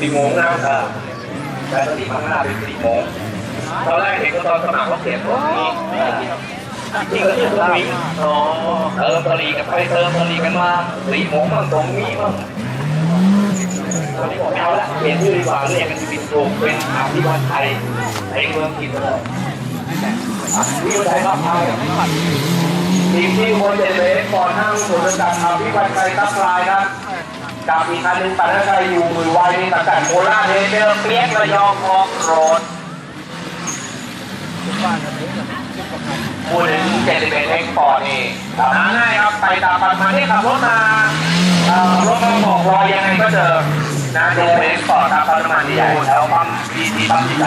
สี่โมงนะเออใจสลีมาข้างหน้าเป็นสี่โมงตอนแรกเห็นก็ตอนสมัครเขาเขียนตรงนี้จริงก็ชื่อสลิงอ๋อเติมสลีกันไปเติมสลีกันมาสี่โมงมั่งตรงนี้มั่งตอนนี้ผมไม่เอาละเปลี่ยนชื่อดีกว่าเรียกเป็นสิบถูกเป็นอาภิวัตไทยในเมืองกินเลยวิวไทยครับไทยทีมที่คนเจ็ดเลยก่อนนั่งสุดระดับอภิวัตไกรทัพลายครั บกับอีกคันหนึ่งปันชัยอยู่มือไวในตัดแต่โคราชเฮเดอร์เปียกระยองออกโรดพูดถึงเจ็ดสิบเอ็ดเอ็กปอร์ตนี่หาง่ายครับไปตามปันมาที่ขับรถมารถมาบอกรอยังไงก็เจอนะดูเอ็กซ์ปอร์ตครับปั๊มน้ำมันใหญ่แล้วปั๊มดีทีปั๊มที่ไหน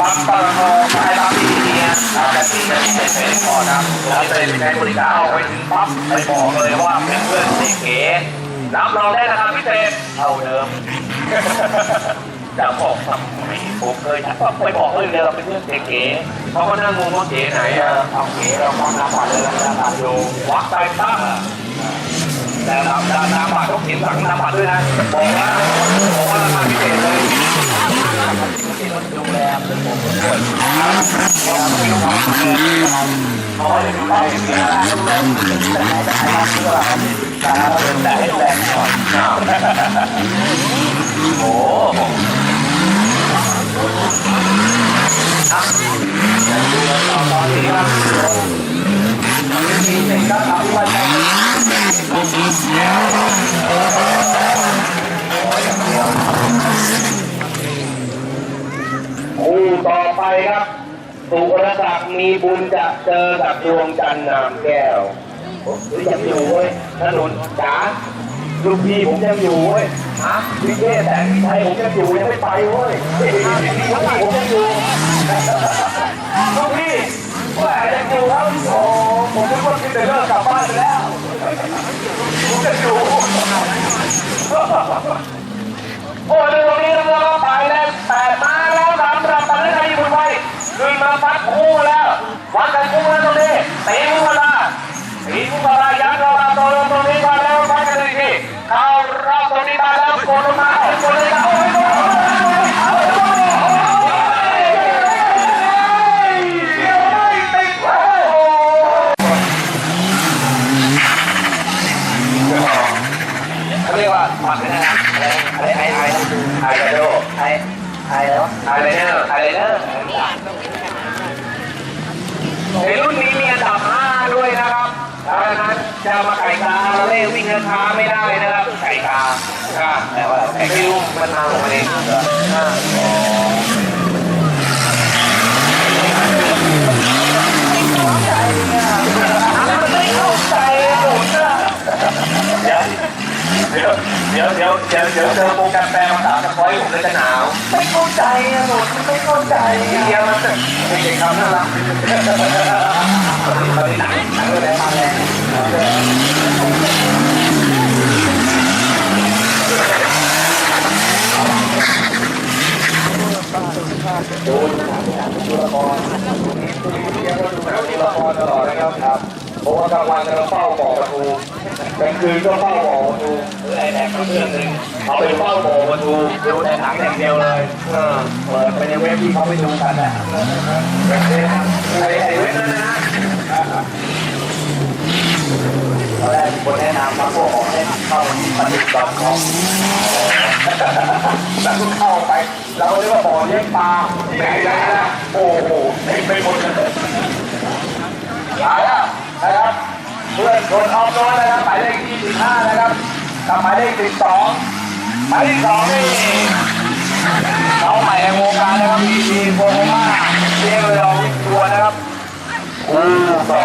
ปั๊มปตทไปปั๊มดีทีเนี่ยแต่ที่เป็นเจ็ดสิบเอ็กปอร์ตครับแล้วเป็นในบริการเอาไปถึงปั๊บไปบอกเลยว่าเป็นเพื่อนเก๋ รับรองได้นะครับพิเศษเท่าเดิมจะบอกทำไมผมเคยทักว่าไปบอกเลยเราเป็นเพื่อนเก๋ๆเขาก็นั่งงงว่าเก๋ไหนอะเอาเก๋เรามองน้ำปัดเลยน้ำปัดอยู่วัดไปตั้งแต่น้ำน้ำน้ำปัดต้องเขียนหลังน้ำปัดด้วยนะบอกว่าบอกว่าราคาพิเศษเลยโรงแรมเป็นผมด้วยเขาไม่รู้ว่าเป็นอะไร แต่ให้แรงก่อนโอ้ตอนนี้ครับมีเด็กก็ทำวันนี้คู่ต่อไปครับสุรศักดิ์มีบุญจะเจอกับดวงจันทร์นามแก้ว โอ้ยยังอยู่เว้ยถนนจ๋าลูกพี่ผมยังอยู่เว้ยฮะพี่เทศแต่พี่ไทยผมยังอยู่ยังไม่ไปเว้ยลูกพี่ผมยังอยู่ลูกพี่ว่ายังอยู่ครับโอ้ผมนึกว่าพี่เดินเลิกกลับบ้านไปแล้วผมจะอยู่โอ้เรื่องตรงนี้เราก็ไปแล้วแต่มาแล้วสำหรับตอนนี้ใครอยู่นไฟขึ้นมาพัดคู่แล้ววัดกันคู่แล้วตรงนี้ตีมุกลาตีมุกลายันเตรงตรงนี้มาแล้ววัดกัน เลยทีเข้ารอบตรงนี้มาแล้วโกนมาโกนเลยโอ้ยโอ้ยโอ้ยโอ้ยเดี๋ยวไม่ติดแล้วเขาเรียกว่าผักนะอะไรอะไรไอไอไอไอโดไอไอแล้วไอไลเนอร์ไอไลเนอร์ในรุ่นนี้มีอันดับ5ด้วยนะครับดังนั้น จะมาไก่กาเราเล่วิ่งช้าไม่ได้นะครับ ไก่กาแต่ว่าไก่คิวมันมาของมันเองเดี๋ยวเดี๋ยวเดี๋ยวเดี๋ยวเดี๋ยวเจอโปรแกรมแปลภาษาสปอยผมเลยจะหนาวไม่เข้าใจอะหมุนไม่เข้าใจเดี๋ยวมันเป็นเด็กคำน่ารักตอนนี้หนังหนังอะไรมาแรง ดูดูละครดูละครตลอดนะครับครับเพราะว่ากลางวันเราเฝ้าบอกประตูกลางคืนก็เฝ้าบอกประตูหรือไอ้แดกก็เรื่องหนึ่งเอาไปเฝ้าบอกประตูดูในหนังอย่างเดียวเลยเออเปิดไปในเว็บที่เขาไปดูกันนะไอ้ไอ้เว็บนั้นนะ ตอนแรกคนแนะนำมาพวกออกให้เข้าปฏิบัติของแต่ก็เข้าไป เราเรียกว่าบ่อเลี้ยงปลาที่ไหนได้นะโอ้โหเต็มไปหมดเลยหายแล้วนะครับเพื่อนคนออฟโรดนะครับหมายเลข25นะครับกับหมายเลข12หมายเลข2นี่น้องใหม่ในวงการนะครับมีทีโฟมาเรียกเราตัวนะครับคู่ต่อ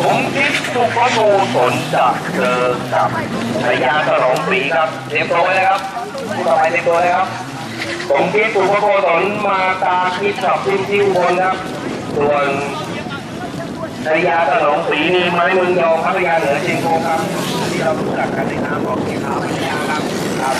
ผมคิดสุขโกศลจะเจอกับชายาฉลองศรีครับเตรียมตัวไว้เลยครับผู้ต่อไปเตรียมตัวเลยครับ ผมคิดสุขโกศลมาตามคิดขับทีมที่อุบลครับส่วนในยาตะหลงสีนีไม้มึงยองพัทยาเหนือเชียงโกครับที่เรารู้จักกันในนามของเชียวพัทยาครับครับ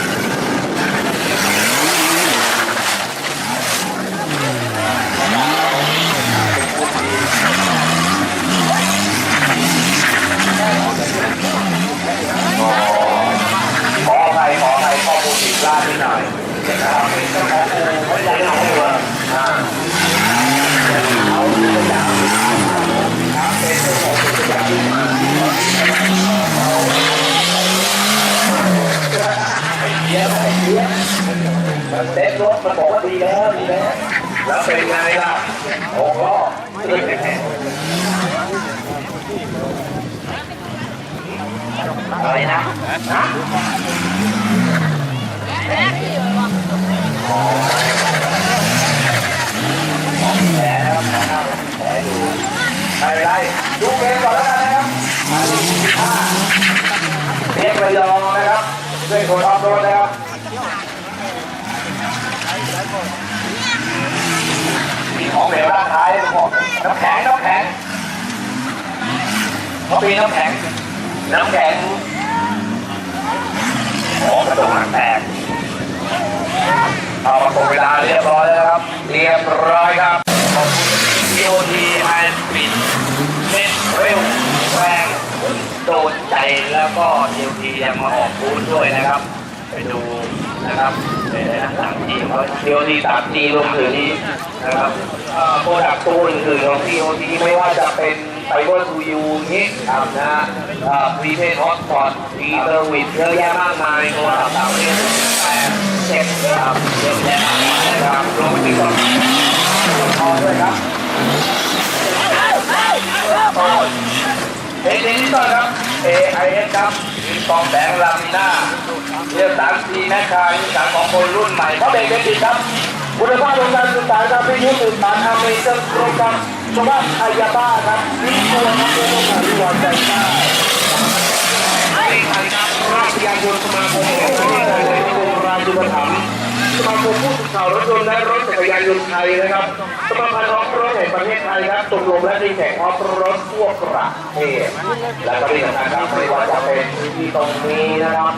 ขออภัยขออภัยข้อมูลผิดพลาดนิดหน่อยนะครับเป็นเจ้าของอู่พัทยาหนองบัวอ่าเอาตัวอย่างครับเป็นเจ้าของตัวอย่าง มันเซ็ตรถมันบอกว่าดีแล้วดีแล้วแล้วเป็นไงล่ะ โอ้โหนะนะแผลนะครับแผลดูไม่เป็นไรดูเกมก่อนแล้วกันนะครับเรียระยองนะครับด้วยนออฟโรดนะครับมีของเหลวด้านท้ายบอกน้ำแข็งน้ำแข็งเขาปีน้ำแข็ง น้ำแข็งโอ้กระตุกหางแตกเอามาส่งเวลาเรียบร้อยแล้วครับ เรียบร้อยครับขอบคุณทีโอทีไฮสปีดเม็ดเร็วแรง โดนใจแล้วก็ทีโอทียังมาออกบูธด้วยนะครับ ไปดูนะครับเป็นต่างที่เขาทีโอทีสามจีรวมถึงนะครับโปรดักต์ตัวอื่นๆของทีโอทีไม่ว่าจะเป็นไฟเบอร์ทูยูนี้ครับนะพรีเพย์ฮอสปอตดีเซอร์วิสเยอะแยะมากมายตัวต่างๆเนี่ยแต่เจ็บครับเยอะแยะมากมายนะครับรวมไปถึงก็พอด้วยครับ เอเจนต์ก่อนครับ AIS ครับมีกองแสงลามิน่าเรียกสามทีแมคคายสามของคนรุ่นใหม่เพราะเบรกเป็นติดครับคุณภาพโรงงานสื่อสารครับวิทยุสื่อสารอเมริกันโปรแกรมชาวบ้านไอยาบ้าครับวิทยุครับเพื่อต้องการวิวางใจได้ใต้ราชยานยนต์สมาคมแห่งประเทศไทยในกรมราชูปถัมภ์ สมาคมผู้สื่อข่าวรถยนต์และรถจักรยานยนต์ไทยนะครับสมาพันธ์ออฟรดแห่งประเทศไทยครับชมรมและทีมแข่งออฟรดทั่วประเทศและก็ที่สำคัญครับไม่ว่าจะเป็นพื้นที่ตรงนี้นะครับ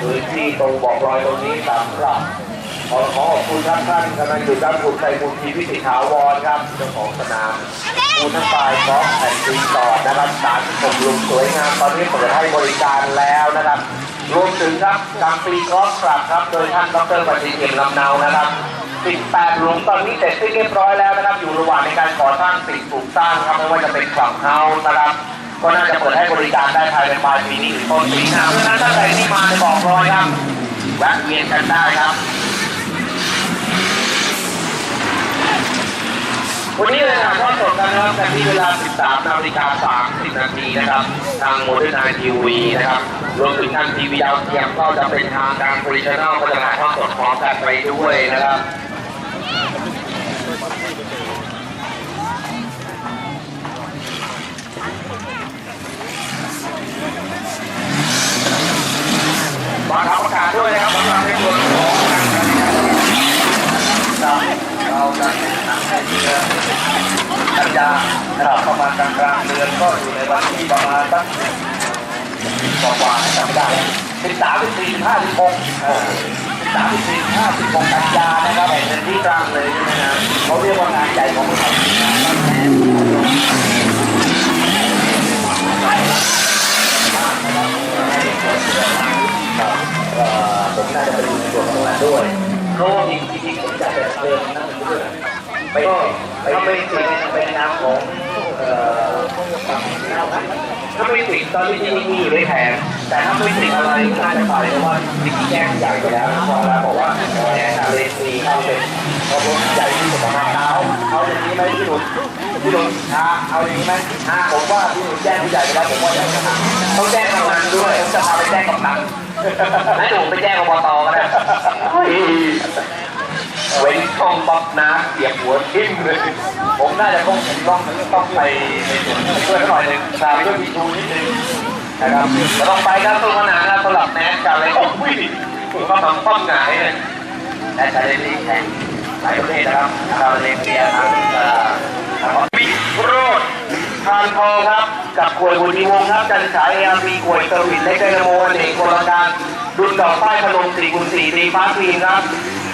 พื้นที่ตรงบอกรอยตรงนี้สำหรับขอขอขอบคุณท่านท่านคณะอยู่ด้านบุญใจบุญทีพิสิทธิ์ถาวรครับเจ้าของสนามภูทับไฟกอล์ฟแอนด์รีสอนะครับสารผมลุมสวยงามตอนนี้เปิดให้บริการแล้วนะครับ รวมถึงครับกำปีกอล์ฟคลับครับ โดยท่านดรปฏิเอี่ยมลำเนานะครับ 18หลุมตอนนี้เสร็จสิ้นเรียบร้อยแล้วนะครับ อยู่ระหว่างในการก่อสร้างสิ่งปลูกสร้างครับไม่ว่าจะเป็นคลับเฮาส์นะครับ ก็น่าจะเปิดให้บริการได้ภายในปลายปีนี้หรือต้นปีหน้าเพราะฉะนั้นถ้าใครที่มาในบอกรอยครับแวะเวียนกันได้ครับ วันนี้เลยนะทอดสดกันะครับที่เวลา 13นาฬิกา30นาทีนะครับ ทางโมเดิร์นไอทีวีนะครับ รวมถึงทางทีวีดาวเทียมก็จะเป็นทางการฟรดิชนแนลก็จะถ่ายทอดสดพร้อมกันไปด้วยนะครับ มาทำประกาศด้วยนะครับสำหรับในส่วนของการแข่งขันครับเราจะแข่งขันในเดือนกันยานะครับประมาณกลางกลางๆเดือนก็อยู่ในวันที่ประมาณสักกว่าๆจำไม่ได้ สิบสามสิบสี่สิบห้าสิบหกสิบสามสิบสี่สิบห้าสิบหกกันยานะครับแห่งเป็นที่กลางเลยใช่ไหมนะเขาเรียกว่างานใหญ่ของเทศครับเอ่อผมน่าจะเป็นส่วนของงานด้วยเพราะว่าจริงๆผมอยากจะเดินนั่นด้วยไปถ้าไม่ติดเป็นนามของเอ่อถ้าไม่ติดตอนที่ที่นี่อยู่ในแผน แต่ถ้าไม่ติดอะไรน่าจะไปเพราะว่าจริงๆแจ้งใหญ่ไปแล้วพอแล้วบอกว่าแจ้งอะไรตีเข้าเป็นเพราใหญ่ที่สุดของเขาเอาอย่างนี้ไหมพี่หนุ่มพี่หนุ่มฮะเอาอย่างนี้ไหมผมว่าพี่หนุ่มแจ้งผู้ใหญ่ไปแล้วผมว่าใหญ่ขนาดต้องแจ้งกำนันด้วยผมจะพาไปแจ้งกำนันให้หนุ่มไปแจ้งอบตก็ได้เว้นช่องบับน้ำเสียบหัวทิ่มเลย ผมน่าจะต้องต้องต้องไปในส่วนช่วยหน่อยหนึ่งตามด้วยมีทูนิดนึง นะครับเราต้อไปกันตัวขนาดนะสำหรับแมสกันเลยโอ้ยผมก็ทำป้อมหงายเลยแต่จะได้ลีกแข่งหลายประเทศนะครับเราเล่นเบียร์ทั้งเอ่อทั้งบิ๊กโรดคานทองครับ กับขวยบุญีวงครับ จันฉายเอ็มีขวยเซอร์วิสเล็กไดนาโมอเนกโครงการดุนดอกป้ายพนมสี่คูณสี่ตีฟ้าคลีนครับ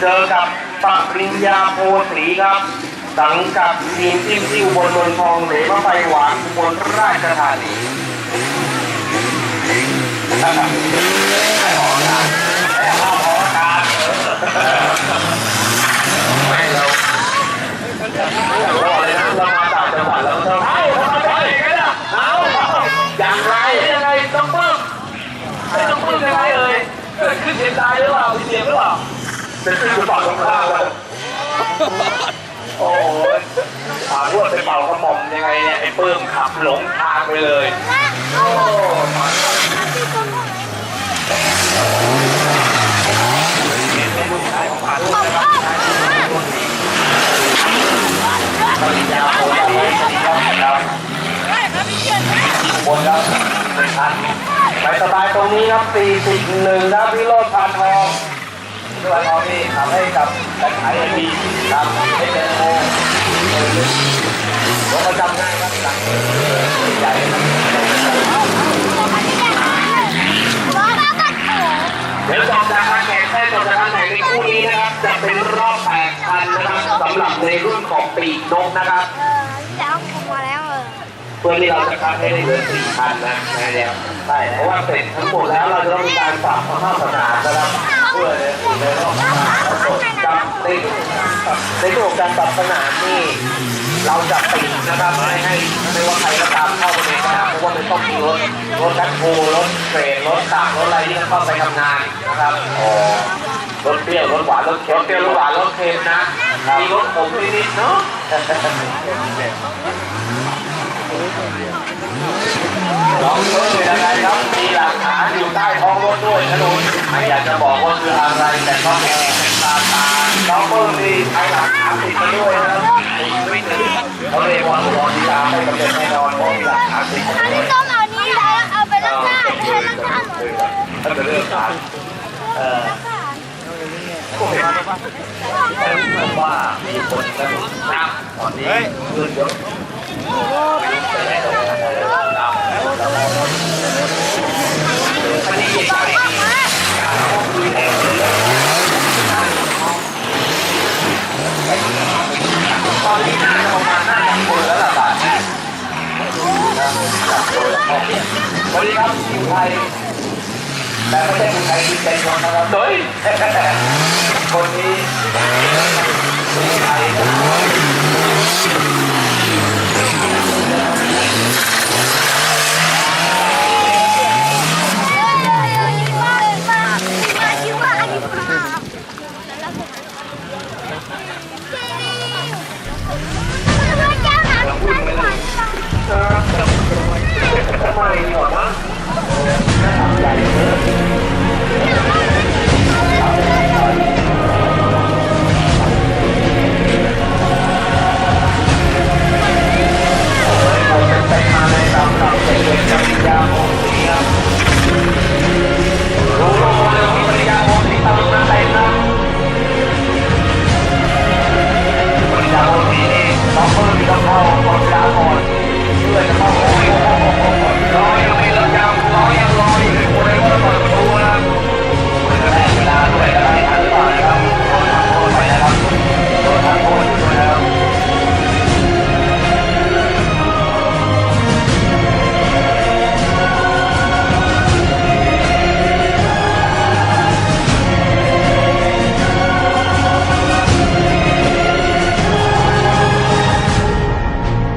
เจอกับปริญญาโพสีครับ สังกับทีมจิ้มที่อุบลเมืองทองเหลมะไฟหวานอุบลราชธานี เราเราเลยนะเรามาต่างจังหวัดแล้วอย่างไรอย่างไรต้องเพิ่มให้ต้องเพิ่มเท่าไหร่เลยเพื่อขึ้นเทนได้หรือเปล่าเสียหรือเปล่าเป็นขึ้นอยู่ฝั่งตรงข้ามเลยโอ้ยถามว่าไปเป่ากระหม่อมยังไงเนี่ยไอ้ปื้มขับหลงทางไปเลย โอ้เป็นผู้ชายของผ่านลูกนะครับปริญญาโคนเอาไว้สวัสดีครับครับบน ครับไปสบายตรงนี้ครับ 41ครับพี่โรดพานทองพี่โรดพานทองนี่ทำให้กับการขายไอพีครับให้เป็นโมผมประจำง่ายครับหลังใหญ่เดี๋ยวจบจากการแข่งแค่จบจากการแข่งในคู่นี้นะครับ จะเป็นรอบแปดคันนะครับสำหรับในรุ่นของปีกนกนะครับ จะเอาผมมาแล้วเออ เพื่อที่เราจะคัดให้ได้เหลือสี่คันนะนะเนี่ยใช่เพราะว่าเสร็จทั้งหมดแล้วเราจะต้องมีการปรับสภาพสนามนะครับเพื่อในรอบกับในในตัวของการปรับสนามนี่เราจะปิดนะครับไม่ให้ไม่ว่าใครก็ตามเข้าไปในสนามเพราะว่ามันต้องมีรถรถแบ็คโฮรถเกรดรถต่างรถอะไรที่จะเข้าไปทำงานนะครับอ๋อรถเปรี้ยวรถหวานรถเค็มรถเปรี้ยวรถหวานรถเค็มนะมีรถขมนิดๆเนาะ น้องเพิ่มเลยนะครับมีหลักฐานอยู่ใต้ท้องรถด้วยนะลุงไม่อยากจะบอกว่าคืออะไรแต่ก็เป็นตาตาน้องเพิ่มมีใช้หลักฐานติดมาด้วยนะครับเขาเรียกว่าอุดรที่ตามไม่กำเนิดแน่นอนเพราะมีหลักฐานติดมาอันด้วนี้ยต้องเอานี้แล้วเอาไปรักษาให้รักษาหน่อยถ้าเป็นเรื่องการเอ่อก็เห็นว่ามีคนกระโดดน้ำตอนนี้เลื่อเยอะอันนี้ใหญ่ตอนนี้น่าจะประมาณน่าจะคนแล้ว สวัสดีครับทีมไทยแต่ไม่ใช่ทีมไทยทีมใจชนนะครับเฮ้ยคนนี้ทีมไทย ทำไมหรอ